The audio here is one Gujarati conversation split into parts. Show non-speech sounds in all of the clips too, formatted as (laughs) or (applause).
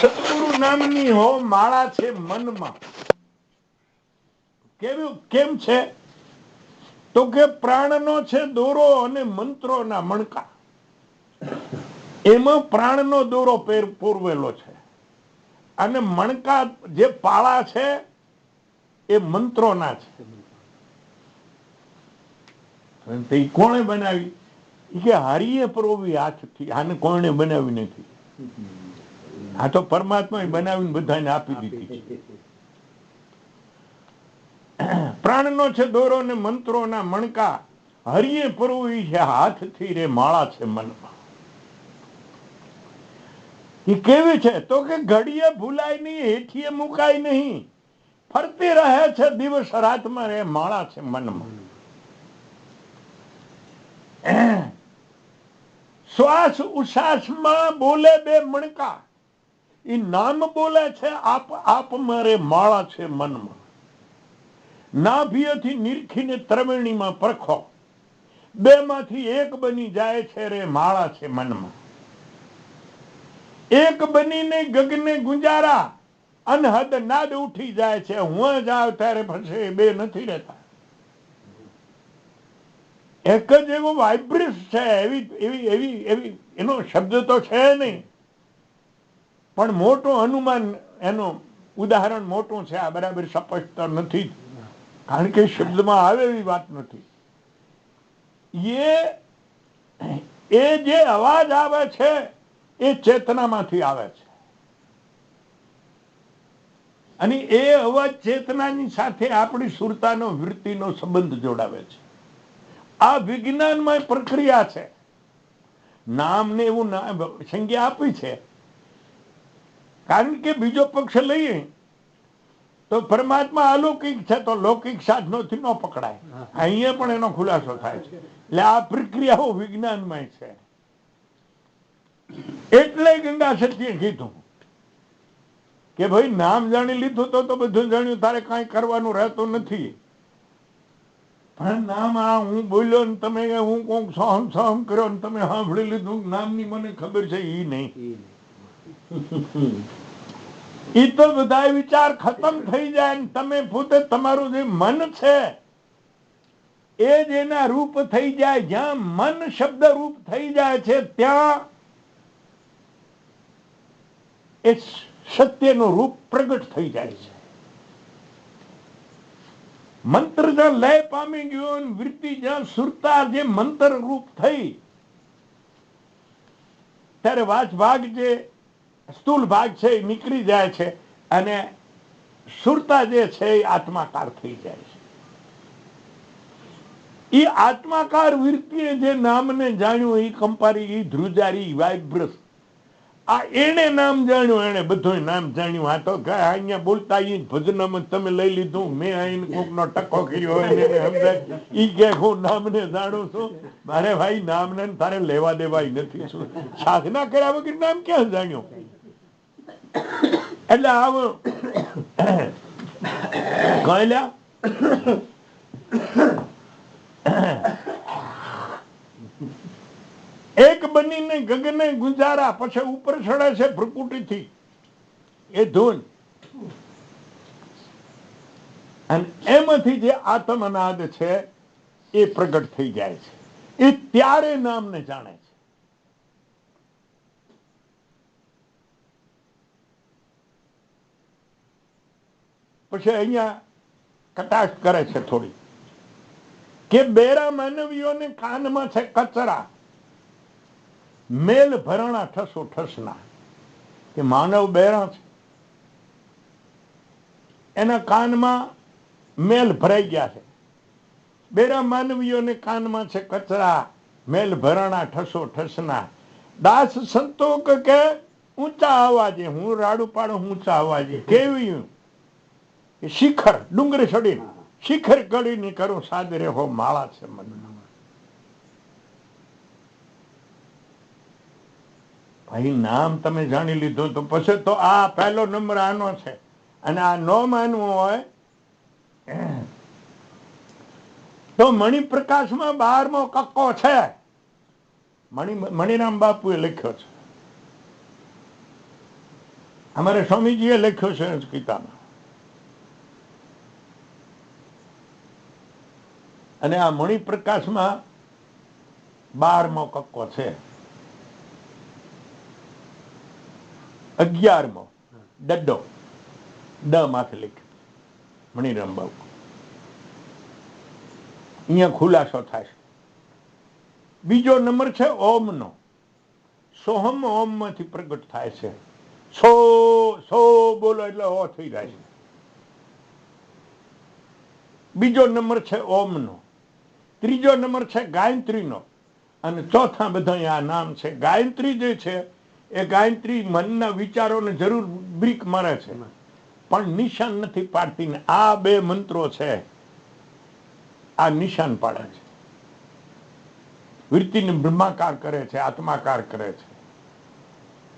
સદગુરુ નામની હો માળા છે મનમાં. કેવું કેમ છે? તો કે પ્રાણનો છે દોરો અને મંત્રોના મણકા. એમાં પ્રાણનો દોરો પેર પૂરવેલો છે. અને મણકા જે પાળા છે, એ મંત્રોના છે. કોણે બનાવી? કે હારીએ પરોવી હાથથી આને કોણે બનાવી નથી. આ તો પરમાત્મા બનાવીને બધાને આપી દીધી છે. પ્રાણનો છે દોરો ને મંત્રોના મણકા, હરિયે પરોવી છે હાથથી રે માળા છે મનમાં. એ કેવી છે? તો કે ઘડીએ ભૂલાય નહીં, હેઠીએ મુકાય નહીં. ફરતી રહે છે દિવસ રાતમાં રે માળા છે મનમાં. શ્વાસ ઉશ્વાસમાં બોલે બે મણકા. એ નામ બોલે છે, આપ આપ મારે માળા છે મનમાં. નાભિયથી નિરખીને ત્રવેણીમાં પરખો. બે માંથી એક બની જાય છે રે માળા છે મનમાં. એક બનીને ગગને ગુંજારા. અનહદ નાદ ઉઠી જાય છે, હું જ આવ ત્યારે પછી બે નથી રહેતા. એક જ એવો વાઇબ્રિસ છે, એવી એવી એવી એવી, એનો શબ્દ તો છે નહીં. પણ મોટું અનુમાન, એનું ઉદાહરણ મોટું છે, આ બરાબર સ્પષ્ટ નથી. કારણ કે શબ્દમાં આવે એવી વાત નથી. એ એ જે અવાજ આવે છે, એ ચેતનામાંથી આવે છે. અને એ અવાજ ચેતનાની સાથે આપણી સુરતાનો, વૃત્તિનો સંબંધ જોડાવે છે. આ વિજ્ઞાનમાં પ્રક્રિયા છે. નામને એવું સંજ્ઞા આપી છે. કારણ કે બીજો પક્ષ લઈએ, તો પરમાત્મા અલૌકિક છે, તો લૌકિક સાધનોથી ન પકડાય. અહીંયા પણ એનો ખુલાસો થાય છે. એટલે આ પ્રક્રિયાઓ વિજ્ઞાનમાં છે. એટલે ગંગા સત્યે કીધું કે ભાઈ નામ જાણી લીધું તો બધું જાણ્યું, તારે કાંઈ કરવાનું રહેતું નથી. પણ નામ હું બોલ્યો ને તમે હું કોક સહમ સહમ કર્યો ને તમે સાંભળી લીધું નામની મને ખબર છે ઈ નહીં. ઈ (laughs) તો બધા વિચાર ખતમ થઈ જાય ને તમે પોતે તમારું જે મન છે એ જ એના રૂપ થઈ જાય. જ્યાં મન શબ્દ રૂપ થઈ જાય છે ત્યાં એ સત્યનું રૂપ પ્રગટ થઈ જાય છે. મંત્ર જ્યાં લય પામી ગયો વૃત્તિ જ્યાં સુરતા જે મંત્ર રૂપ થઈ. ત્યારે વાચ ભાગ જે, સ્થૂલ ભાગ છે એ નીકળી જાય છે અને સુરતા જે છે એ આત્માકાર થઈ જાય છે. એ આત્માકાર વૃત્તિએ જે નામને જાણ્યું એ કંપારી એ ધ્રુજારી વાઇબ્રસ આ એને નામ જાણ્યું એને બધું નામ જાણ્યું. આ તો અહીંયા બોલતા ઈ ભજનામાં તમે લઈ લીધું. મેં આઈને કોકનો ટકો કર્યો ઈ કે હું નામને જાણું છું. મારે ભાઈ નામને તારે લેવા દેવાય નથી શું. સાધના કર્યા વગર નામ ક્યાં જાણ્યું? એટલે આવ. કહેલા એક બનીને ગગને ગુંજારા, પછી ઉપર ચડે છે ભ્રકુટીથી. એ ધૂન. અને એમાંથી જે આત્મનાદ છે, એ પ્રગટ થઈ જાય છે. એ ત્યારે નામને જાણે છે. પછી અહીંયા કટાક્ષ કરે છે થોડી. કે બેરા માનવીઓને કાનમાં છે કચરા. મેલ ભરણા ઠસો ઠસના. કે માનવ બેરા છે. એના કાનમાં મેલ ભરાઈ ગયા છે. બેરા માનવીઓને કાનમાં છે કચરા, મેલ ભરણા ઠસો ઠસના. દાસ સંતોક કે ઊંચા અવાજે, હું રાડું પાડું ઊંચા અવાજે કેવી શિખર, ડુંગરે ચડીને શિખર ગળીને કરું સાદરે હો માળા છે મનમાં. ભાઈ નામ તમે જાણી લીધું તો પછી તો આ પહેલો નંબર આનો છે. અને આ ન માનવું હોય, તો મણિપ્રકાશમાં બારમો કક્કો છે. મણિ, મણિરામ બાપુએ લખ્યો છે. અમારે સ્વામીજીએ લખ્યો છે ગીતામાં અને આ મણિપ્રકાશમાં બારમો કક્કો છે. અગિયારમો. ડડ્ડો ડ માથે લખ્યું મણિરામ બાબુ અહીંયા ખુલાસો છે. બીજો નંબર છે ઓમનો. સોહમ ઓમમાંથી પ્રગટ થાય છે. સો સો બોલો એટલે ઓ થઈ જાય છે. બીજો નંબર છે ઓમનો. ત્રીજો નંબર છે ગાયત્રીનો. અને ચોથા બધા આ નામ છે. ગાયત્રી જે છે એ ગાયત્રી મનના વિચારોને જરૂર બ્રીક મારે છે પણ નિશાન નથી પાડતી ને આ બે મંત્રો છે. આ નિશાન પાડે છે. વૃત્તિને બ્રહ્માકાર કરે છે, આત્માકાર કરે છે.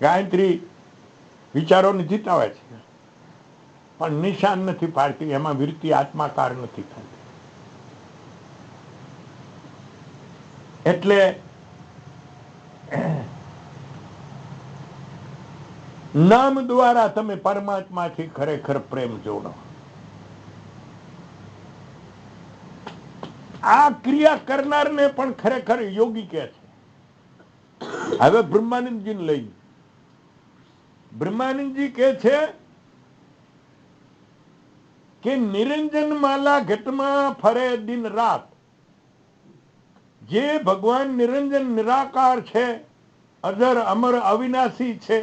ગાયત્રી વિચારોને જીતાવે છે. પણ નિશાન નથી પાડતી, એમાં વૃત્તિ આત્માકાર નથી થતી. એટલે નામ દ્વારા તમે પરમાત્માથી ખરેખર પ્રેમ જોડો. આ ક્રિયા કરનારને પણ ખરેખર યોગી કહે છે. હવે બ્રહ્માનંદજી લઈ બ્રહ્માનંદજી કહે છે કે નિરંજન માલા ઘટમાં ફરે દિન રાત. જે ભગવાન નિરંજન નિરાકાર છે, અજર અમર અવિનાશી છે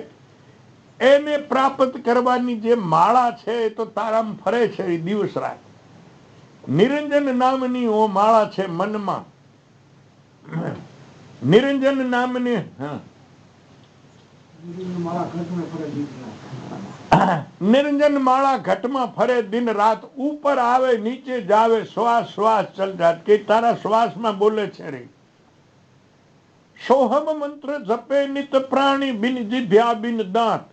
એને પ્રાપ્ત કરવાની જે માળા છે એ તો તારામ ફરે છે એ દિવસ રાત. નિરંજન નામની ઓ માળા છે મનમાં. નિરંજન નામની નિરંજન માળા ઘટમાં ફરે, દિન રાત ઉપર આવે, નીચે જાવે, શ્વાસ શ્વાસ ચલ જાત. કે તારા શ્વાસમાં બોલે છે રે. સોહમ મંત્ર જપે, નિત પ્રાણી બિન જીભ્યા બિન દાંત.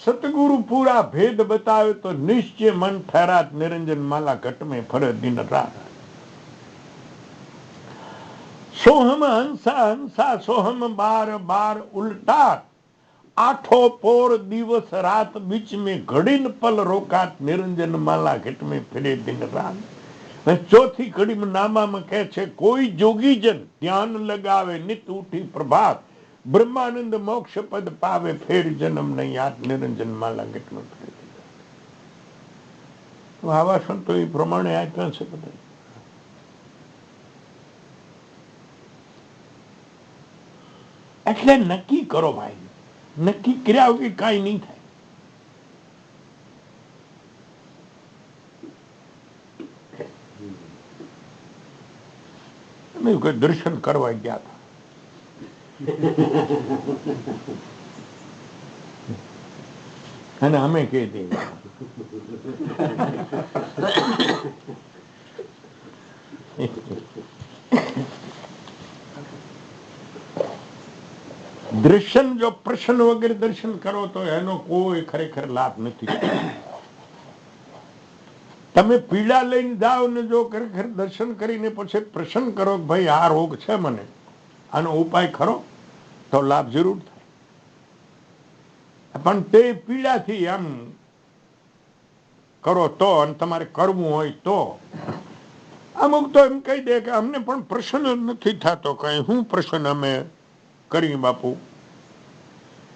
સતગુરુ પૂરા ભેદ બતાવે તો નિશ્ચય મન ઠરાત નિરંજન માલા ઘટમે ફરે દિન રાત. સોહમ હંસા હંસા, સોહમ બાર બાર ઉલટાત. આઠો પોર દિવસ રાત બીચ મે ઘડીન પલ રોકાત નિરંજન માલા ઘેટ મેં ફિરે દિન રાત. ચોથી ઘડી નામામાં કહે છે, કોઈ જોગીજન ધ્યાન લગાવે, નિત ઉઠી પ્રભાત. બ્રહ્માનંદ મોક્ષ પદ પાવે, ફેર જન્મ નહીં. આત નિરંજન માલા. તો આવા સંતો એ પ્રમાણે આપ્યા છે બધા. એટલે નક્કી કરો ભાઈ. નક્કી કર્યા વગર કાંઈ નહીં થાય. દર્શન કરવા ગયા (laughs) અને અમે દઈએ. દર્શન જો પ્રશ્ન વગેરે દર્શન કરો તો એનો કોઈ ખરેખર લાભ નથી. તમે પીડા લઈને જાઓ ને જો ખરેખર દર્શન કરીને પછી પ્રશ્ન કરો કે ભાઈ આ રોગ છે મને. આનો ઉપાય ખરો? તો લાભ જરૂર થાય. પણ તે પીડાથી એમ કરો તો અને તમારે કરવું હોય તો. અમુક તો એમ કહી દે કે અમને પણ પ્રશ્ન નથી થતો કઈ. હું પ્રશ્ન અમે કરી બાપુ.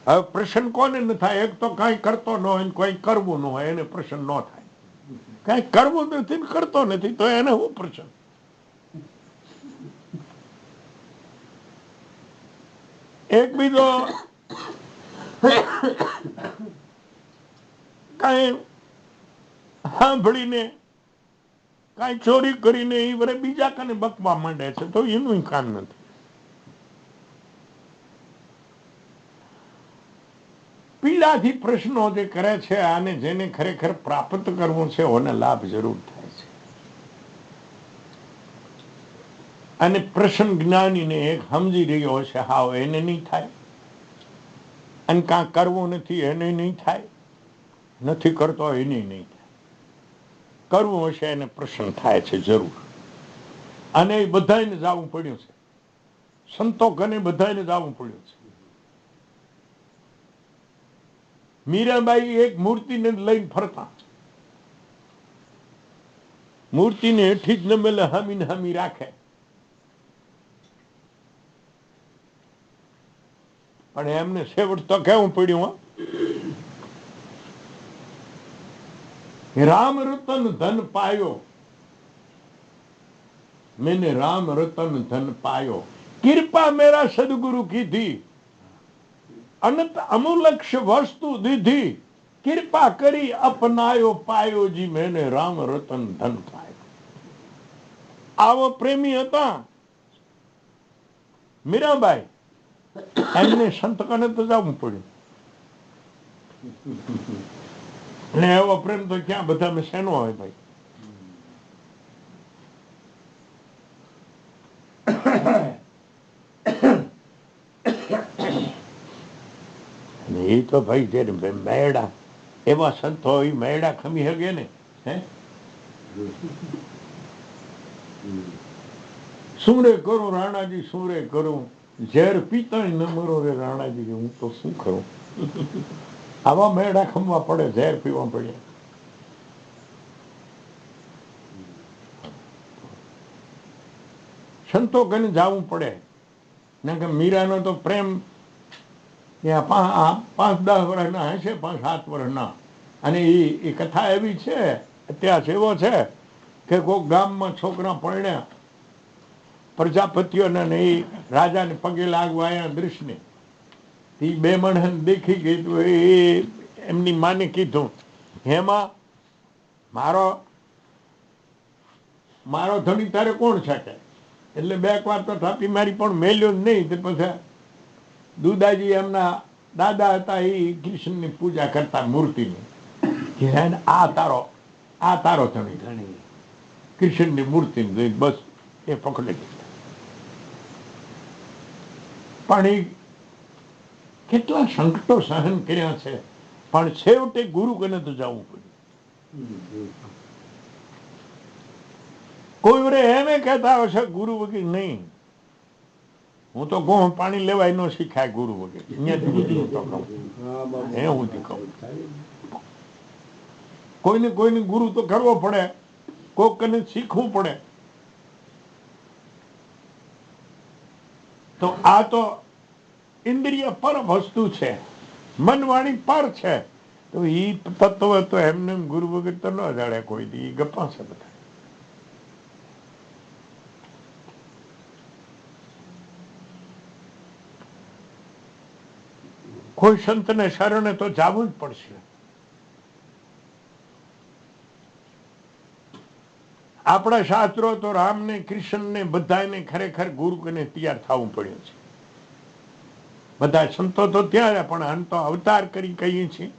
હવે પ્રશ્ન કોને ન થાય? એક તો કઈ કરતો ન હોય કોઈ કરવું ન હોય, એને પ્રશ્ન ન થાય. કઈ કરવું નથી કરતો નથી, તો એને હું પ્રશ્ન એક બીજો કઈ સાંભળીને, કઈ ચોરી કરીને એ વરે બીજા કને બકવા માંડે છે, તો એનું કામ નથી. પીડાથી પ્રશ્નો જે કરે છે અને જેને ખરેખર પ્રાપ્ત કરવું છે, ઓને લાભ જરૂર થાય છે અને પ્રશ્ન જ્ઞાનીને એક સમજી રહ્યો છે, હાવ એને નહીં થાય. અને કાં કરવું નથી, એને નહીં થાય. નથી કરતો, એને નહીં થાય. કરવું હશે એને પ્રસન્ન થાય છે, જરૂર. અને એ બધાને જવું પડ્યું છે. સંતો ઘને બધાને જવું પડ્યું છે. મીરાબાઈ એક મૂર્તિને લઈને ફરતા. મૂર્તિને હેઠી જ નમેલે હામી હામી રાખે. પણ એમને છેવટ તો કેવું પડ્યું રામ રતન ધન પાયો. મેને રામ રતન ધન પાયો. કૃપા મેરા સદગુરુ કીધી. અનંત અમુલક્ષ વસ્તુ દીધી. કૃપા કરી અપનાયો પાયો જી મેને રામ રતન ધન પાયો. આવો પ્રેમી હતા. મીરાબાઈ એમને સંત તો જવું પડ્યું. ને એવો પ્રેમ તો ક્યાં બધા મેં શેનો હોય ભાઈ? એ તો ભાઈ જે મેળા, એવા સંતો હોય મેળા ખમી શકે ને, હે? શું રે કરું, રાણાજી શું રે કરું ઝેર પીતા ન મરો રે રાણાજી હું તો શું કરું? આવા મેળા ખમવા પડે, ઝેર પીવા પડે. સંતો કને જવું પડે? ને કે મીરાનો તો પ્રેમ આ પાંચ દસ વર્ષના હશે, પાંચ સાત વર્ષના. અને એ એ કથા એવી છે, અત્યાર એવો છે કે કોઈ ગામમાં છોકરા પરણ્યા પ્રજાપતિઓને ને એ રાજાને પગે લાગવા આવ્યા દૃશ્યને એ બે મણહન દેખી ગઈ તો એ એમની માને કીધું હેમાં મારો મારો ધણી તારે કોણ છે કે? એટલે બે વાર તો થાપી મારી પણ મેલ્યો જ નહીં. તે પછી દુદાજી એમના દાદા હતા એ કૃષ્ણની પૂજા કરતા મૂર્તિની. કે આ તારો આ તારો ધણી. કૃષ્ણની મૂર્તિને જોઈ બસ એ પકડી પણ એ કેટલા સંકટો સહન કર્યા છે. પણ છેવટે ગુરુ કને તો જવું પડ્યું. કોઈ વરે એમે કહેતા હશે ગુરુ વગર નહીં. હું તો કહું પાણી લેવાય ન શીખાય ગુરુ વગર. અહીંયાથી તો કહું. હે હું કહું. કોઈને કોઈને ગુરુ તો કરવો પડે. કોક કને શીખવું પડે. તો આ તો ઇન્દ્રિય પર વસ્તુ છે. મન વાણી પર છે. તો એ તત્વ તો એમને એમ ગુરુ વગર તો ન જાણે કોઈ દી. ગપ્પા છે બધા. કોઈ સંતને શરણે તો જવું જ પડશે. આપણા શાસ્ત્રો તો રામને, કૃષ્ણને, બધાને ખરેખર ગુરુ કને તૈયાર થવું પડ્યું છે. બધા સંતો તો ત્યાં પણ અંતો અવતાર કરી કહીએ છીએ.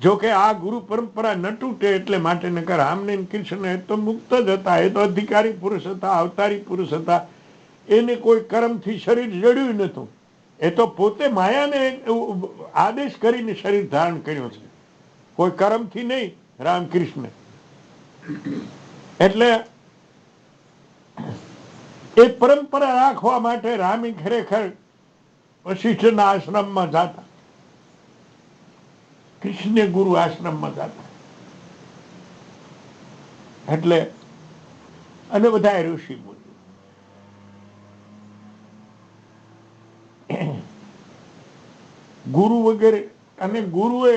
જો કે આ ગુરુ પરંપરા ન તૂટે એટલે માટે નકર રામને કૃષ્ણ એ તો મુક્ત જ હતા, એ તો અધિકારી પુરુષ હતા, અવતારી પુરુષ હતા. એને કોઈ કર્મથી શરીર જડ્યું નતું એ તો પોતે માયાને આદેશ કરીને શરીર ધારણ કર્યું છે. કોઈ કર્મથી નહીં રામકૃષ્ણ એટલે એ પરંપરા રાખવા માટે રામી ખરેખર વશિષ્ઠના આશ્રમમાં જતા. કૃષ્ણ ગુરુ આશ્રમમાં જતા. એટલે અને બધા ઋષિ મુનિ ગુરુ વગેરે અને ગુરુએ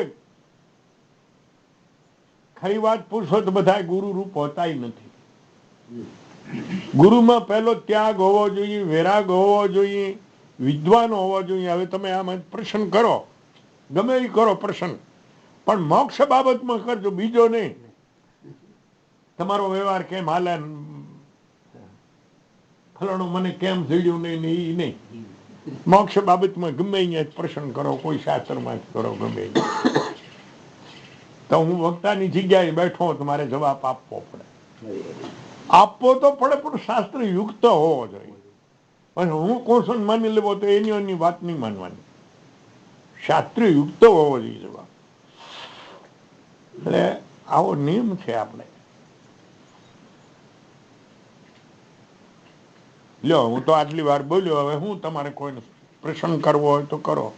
ખરી વાત પૂછો તો બધા ગુરુ રૂપ હોતા નથી. ગુરુમાં પહેલો ત્યાગ હોવો જોઈએ, વૈરાગ હોવો જોઈએ, વિદ્વાન હોવો જોઈએ. હવે તમે આમાં પ્રશ્ન કરો. ગમે એ કરો પ્રશ્ન. પણ મોક્ષ બાબતમાં કરજો, બીજો નહીં. તમારો વ્યવહાર કેમ હાલે? ફલાણું મને કેમ જડ્યું નહીં એ નહીં. મોક્ષ બાબતમાં ગમે અહીંયા પ્રશ્ન કરો, કોઈ શાસ્ત્રમાં જ કરો, ગમે તો હું વક્તાની જગ્યાએ બેઠો તમારે જવાબ આપવો પડે. આપવો તો પડે, પણ શાસ્ત્ર યુક્ત હોવો જોઈએ. પણ હું કોશન માની લેવો તો એની એની વાત નહીં માનવાની. શાસ્ત્ર યુક્ત હોવો જોઈએ જવાબ. એટલે આવો નિયમ છે આપણે. લ્યો, હું તો આટલી વાર બોલ્યો, હવે હું તમારે કોઈને પ્રસંગ કરવો હોય તો કરો.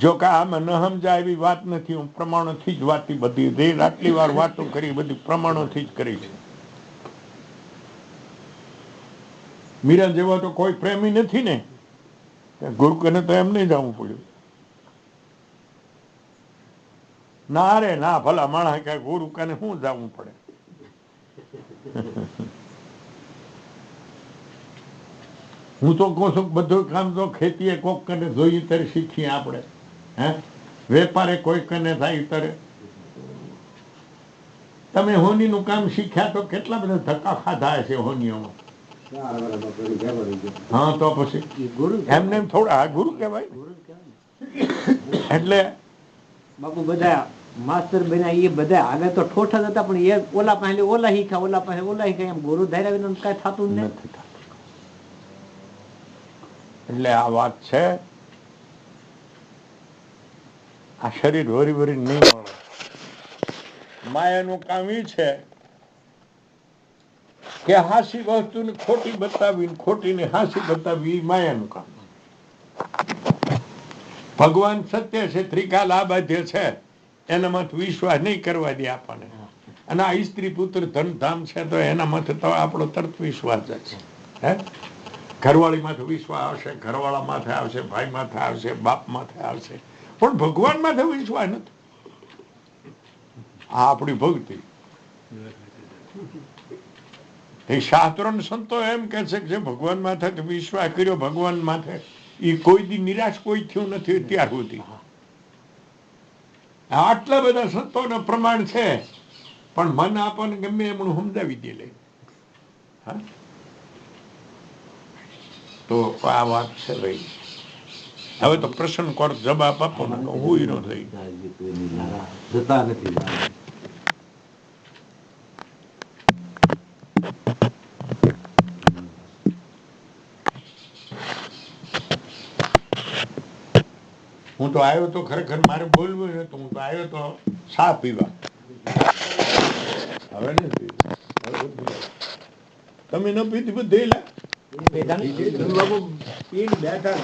જો કે આમાં ન સમજાય એવી વાત નથી. હું પ્રમાણોથી જ વાતી બધી જે આટલી વાર વાતો કરી, બધી પ્રમાણોથી જ કરી છે. મીરા જેવા તો કોઈ પ્રેમી નથી ને. ગુરુ કને તો એમ નહીં જવું પડ્યું. ના રે, ના, ભલા માણસ કે ગુરુ કને શું જવું પડે. હું તો કહું છું બધું કામ તો ખેતીએ કોક કને જોઈએ ત્યારે શીખીએ આપણે. હે? વેપારે કોઈ કને થાય ત્યારે તમે હોનીનું કામ શીખ્યા તો કેટલા બધા ધક્કા ખાધા હશે હોનીઓમાં? હા તો પછી ગુરુ એમને થોડા ગુરુ કહેવાય. એટલે બાપુ બધા માસ્તર બન્યા એ બધા આગળ તો ઠોઠ જ હતા પણ એ ઓલા પાસે ઓલા શીખ્યા ઓલા પાસે ઓલા શીખ્યા એમ ગુરુ ધાર્યા વિના કઈ થતું નહીં નથી એટલે આ વાત છે આ શરીર વરી વરી નહીં મળે. માયાનું કામ એ છે કે હાસી વસ્તુને ખોટી બતાવી ખોટીને હાસી બતાવી માયાનું કામ. ભગવાન સત્ય છે, ત્રિકાલ આ બાધ્ય છે, એના માથે વિશ્વાસ નહીં કરવા દે આપણને. અને આ સ્ત્રી પુત્ર ધન ધામ છે તો એના માથે તો આપણો તરત વિશ્વાસ જ છે. હે? ઘરવાળી માથે વિશ્વાસ આવશે, ઘરવાળા માથે આવશે, ભાઈ માથે આવશે, બાપ માથે આવશે. પણ ભગવાન માથે વિશ્વાસ નથી. આ આપણી ભક્તિ. એ શાસ્ત્રો સંતો એમ કે છે કે ભગવાન માથે વિશ્વાસ કર્યો, ભગવાન માથે એ કોઈ દી નિરાશ કોઈ થયું નથી અત્યાર સુધી. આટલા બધા સંતોના પ્રમાણ છે. પણ મન આપણને ગમે એમનું સમજાવી દે લે? તો આ વાત છે ભાઈ. હવે તો પ્રશ્ન કોર જવાબ આપો ને હું ન થઈ. જતા નથી હું તો આવ્યો તો ખરેખર મારે બોલવું ને તો હું તો આવ્યો તો સા પીવા. હવે ભૂલાય. તમે ન પીધી બધે લા. બેઠા